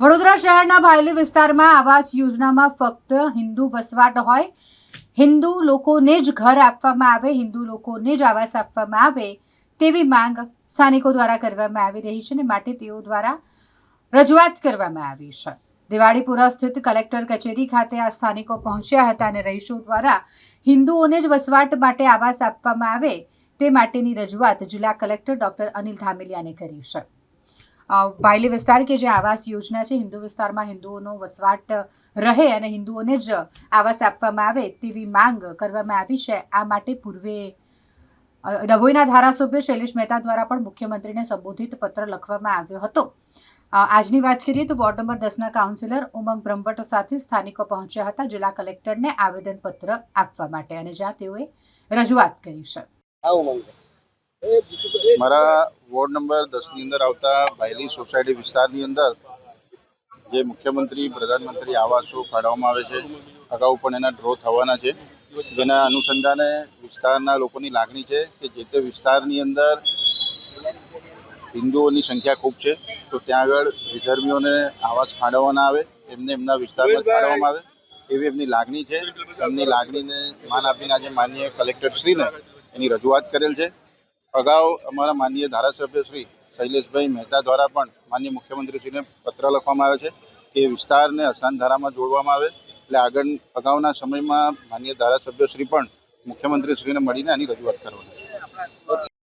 વડોદરા શહેરના ભાયલી વિસ્તારમાં આવાસ યોજનામાં ફક્ત હિન્દુ વસવાટ હોય. હિન્દુ લોકોને જ ઘર આપવામાં આવે, હિન્દુ લોકોને જ આવાસ આપવામાં આવે તેવી માંગ સ્થાનિકો દ્વારા કરવામાં આવી રહી છે અને માટે તેઓ દ્વારા રજૂઆત કરવામાં આવી છે. દિવાળીપુરા સ્થિત કલેક્ટર કચેરી ખાતે આ સ્થાનિકો પહોંચ્યા હતા અને રહીશો દ્વારા હિન્દુઓને જ વસવાટ માટે આવાસ આપવામાં આવે તે માટેની રજૂઆત જિલ્લા કલેક્ટર ડોક્ટર અનિલ ધામેલિયાને કરી છે. અ, બાયલી વિસ્તાર કે જે આવાસ યોજના છે હિન્દુ વિસ્તારમાં હિન્દુઓનો વસવાટ રહે અને હિન્દુઓને જ આવાસ આપવામાં આવે તેવી માંગ કરવામાં આવી છે. આ માટે પૂર્વે ડભોઈના ધારાસભ્ય શૈલેષ મહેતા દ્વારા પણ મુખ્યમંત્રીને સંબોધિત પત્ર લખવામાં આવ્યો હતો. આજની વાત કરીએ તો વોર્ડ નંબર દસના કાઉન્સિલર ઉમંગ બ્રહ્મભટ્ટ સાથે સ્થાનિકો પહોંચ્યા હતા જિલ્લા કલેક્ટરને આવેદનપત્ર આપવા માટે અને જ્યાં તેઓએ રજૂઆત કરી છે. મારા વોર્ડ નંબર દસની અંદર આવતા ભાયલી સોસાયટી વિસ્તારની અંદર જે મુખ્યમંત્રી, પ્રધાનમંત્રી આવાસો ફાળવવામાં આવે છે, અગાઉ પણ એના ડ્રો થવાના છે. જેના અનુસંધાને વિસ્તારના લોકોની લાગણી છે કે જે તે વિસ્તારની અંદર હિન્દુઓની સંખ્યા ખૂબ છે, તો ત્યાં આગળ વિધર્મીઓને આવાસ ફાળવવાના આવે, એમને એમના વિસ્તારમાં ફાળવવામાં આવે, એવી એમની લાગણી છે. એમની લાગણીને માન આપીને આજે માન્ય કલેક્ટરશ્રીને એની રજૂઆત કરેલ છે. અગાઉ અમારા માનનીય ધારાસભ્ય શ્રી શૈલેષભાઈ મહેતા દ્વારા પણ માનનીય મુખ્યમંત્રીશ્રીને પત્ર લખવામાં આવે છે કે વિસ્તારને અસાન ધારામાં જોડવામાં આવે એટલે આગળ અગાઉના સમયમાં માનનીય ધારાસભ્યશ્રી પણ મુખ્યમંત્રીશ્રીને મળીને આની રજૂઆત કરવાની છે.